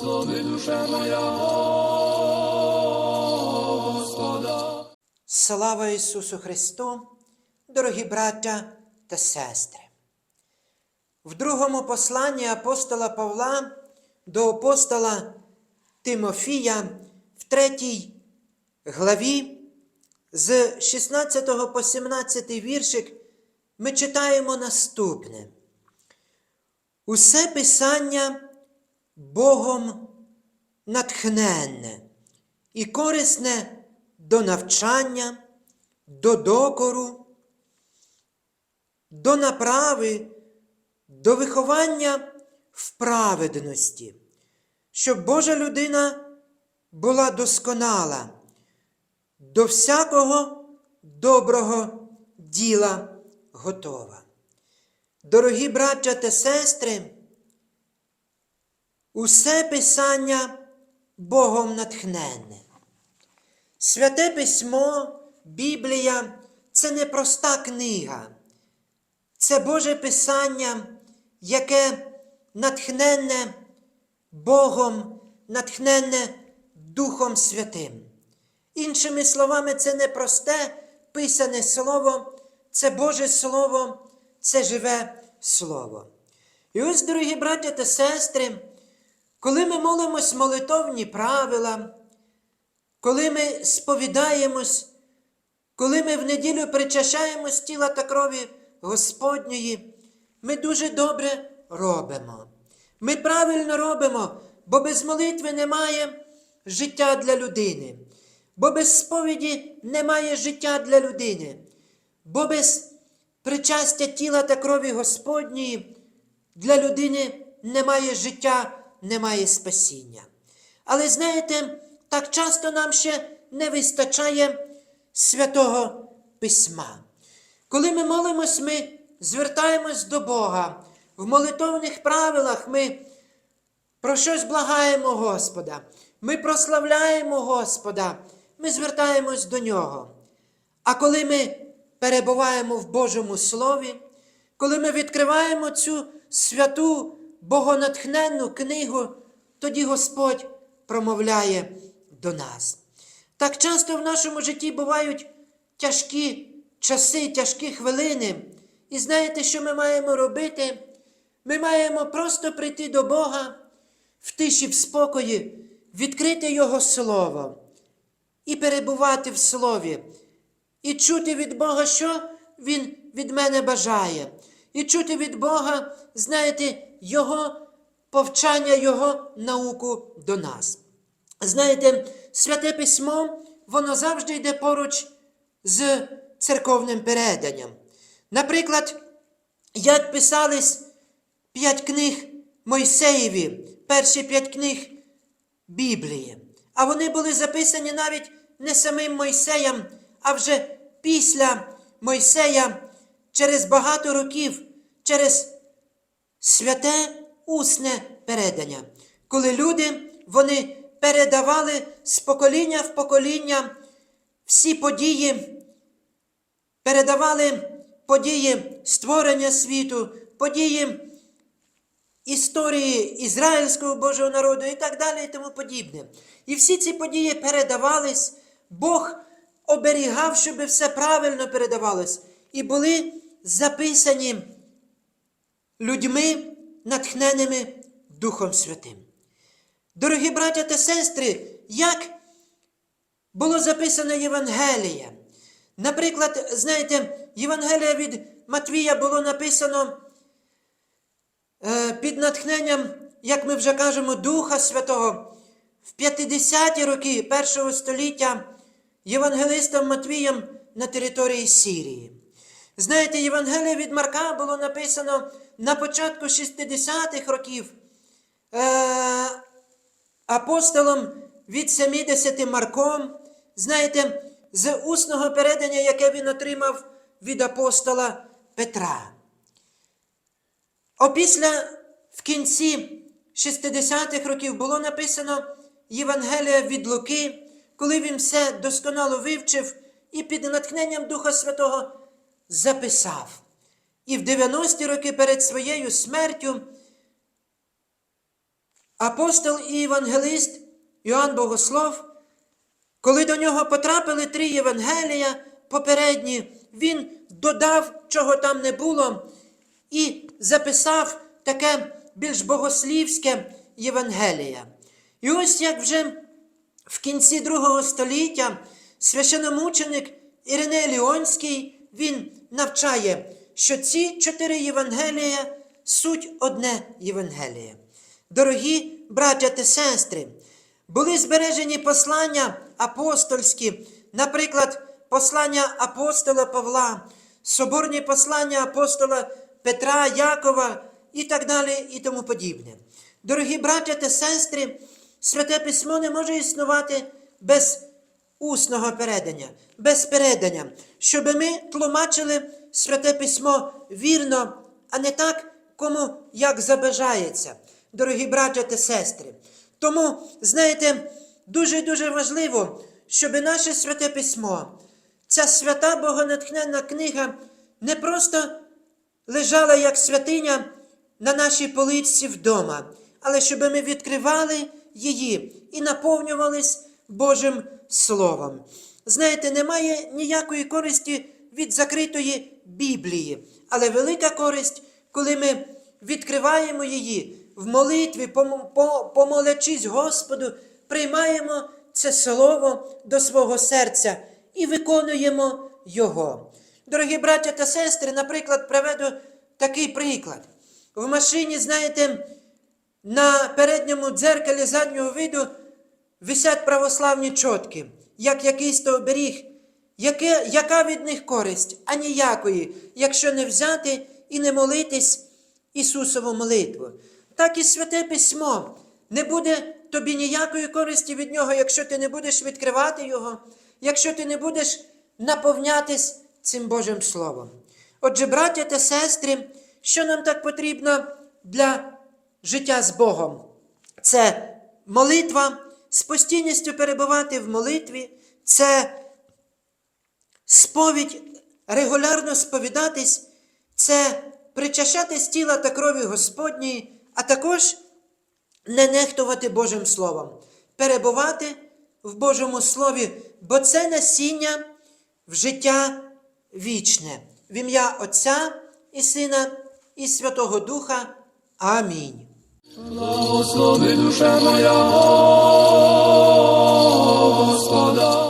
Благослови душа моя Господа. Слава Ісусу Христу, дорогі браття та сестри! В другому посланні апостола Павла до апостола Тимофія в третій главі з 16 по 17 віршик ми читаємо наступне. Усе Писання Богом натхненне і корисне до навчання, до докору, до направи, до виховання в праведності, щоб Божа людина була досконала, до всякого доброго діла готова. Дорогі браття та сестри, усе Писання Богом натхненне. Святе письмо, Біблія це не проста книга, це Боже Писання, яке натхненне Богом, натхненне Духом Святим. Іншими словами, це не просте писане Слово, це Боже Слово, це живе Слово. І ось, дорогі браття та сестри, коли ми молимось молитовні правила, коли ми сповідаємось, коли ми в неділю причащаємось тіла та крові Господньої, ми дуже добре робимо. Ми правильно робимо, бо без молитви немає життя для людини, бо без сповіді немає життя для людини, бо без причастя тіла та крові Господньої для людини немає життя, немає спасіння. Але знаєте, так часто нам ще не вистачає святого Письма. Коли ми молимось, ми звертаємось до Бога. В молитовних правилах ми про щось благаємо Господа. Ми прославляємо Господа, ми звертаємось до Нього. А коли ми перебуваємо в Божому Слові, коли ми відкриваємо цю святу богонатхненну книгу, тоді Господь промовляє до нас. Так часто в нашому житті бувають тяжкі часи, тяжкі хвилини. І знаєте, що ми маємо робити? Ми маємо просто прийти до Бога в тиші, в спокої, відкрити Його Слово і перебувати в Слові, і чути від Бога, що Він від мене бажає, і чути від Бога, знаєте, Його повчання, Його науку до нас. Знаєте, святе письмо, воно завжди йде поруч з церковним переданням. Наприклад, як писались п'ять книг Мойсеєві, перші п'ять книг Біблії. А вони були записані навіть не самим Мойсеєм, а вже після Мойсея через багато років, через святе усне передання, коли люди вони передавали з покоління в покоління всі події, передавали події створення світу, події історії ізраїльського Божого народу і так далі, і тому подібне. І всі ці події передавались, Бог оберігав, щоб все правильно передавалось, і були записані людьми, натхненими Духом Святим. Дорогі браття та сестри, як було записано Євангеліє. Наприклад, знаєте, Євангелія від Матвія було написано е, під натхненням, як ми вже кажемо, Духа Святого в 50-ті роки першого століття євангелистом Матвієм на території Сірії. Знаєте, Євангелія від Марка було написано на початку 60-х років. Е, апостолом від 70 Марком, знаєте, з усного передання, яке він отримав від апостола Петра. Опісля в кінці 60-х років було написано Євангелія від Луки, коли він все досконало вивчив і під натхненням Духа Святого записав. І в 90-ті роки перед своєю смертю апостол і євангелист Йоанн Богослов, коли до нього потрапили три Євангелія попередні, він додав, чого там не було, і записав таке більш богослівське Євангеліє. І ось як вже в кінці другого століття священомученик Іриней Ліонський він навчає, що ці чотири Євангелія суть одне Євангеліє. Дорогі браття та сестри, були збережені послання апостольські, наприклад, послання апостола Павла, соборні послання апостола Петра, Якова і так далі, і тому подібне. Дорогі браття та сестри, Святе Письмо не може існувати без усного передання, без передання, щоб ми тлумачили Святе Письмо вірно, а не так, кому як забажається, дорогі браття та сестри. Тому, знаєте, дуже-дуже важливо, щоб наше святе письмо, ця свята богонатхненна книга не просто лежала як святиня на нашій поличці вдома, але щоб ми відкривали її і наповнювались Божим Словом. Знаєте, немає ніякої користі від закритої Біблії, але велика користь, коли ми відкриваємо її в молитві, пом- помолячись Господу, приймаємо це слово до свого серця і виконуємо його. Дорогі браття та сестри, наприклад, приведу такий приклад. В машині, знаєте, на передньому дзеркалі заднього виду висять православні чотки, як якийсь то оберіг. Яке, яка від них користь? А ніякої, якщо не взяти і не молитись Ісусову молитву. Так і святе письмо. Не буде тобі ніякої користі від нього, якщо ти не будеш відкривати його, якщо ти не будеш наповнятись цим Божим Словом. Отже, браття та сестри, що нам так потрібно для життя з Богом? Це молитва, з постійністю перебувати в молитві, це сповідь, регулярно сповідатись, це причащатись тіла та крові Господньої, а також не нехтувати Божим Словом, перебувати в Божому Слові, бо це насіння в життя вічне. В ім'я Отця і Сина, і Святого Духа. Амінь. Благослови душа моя Господа.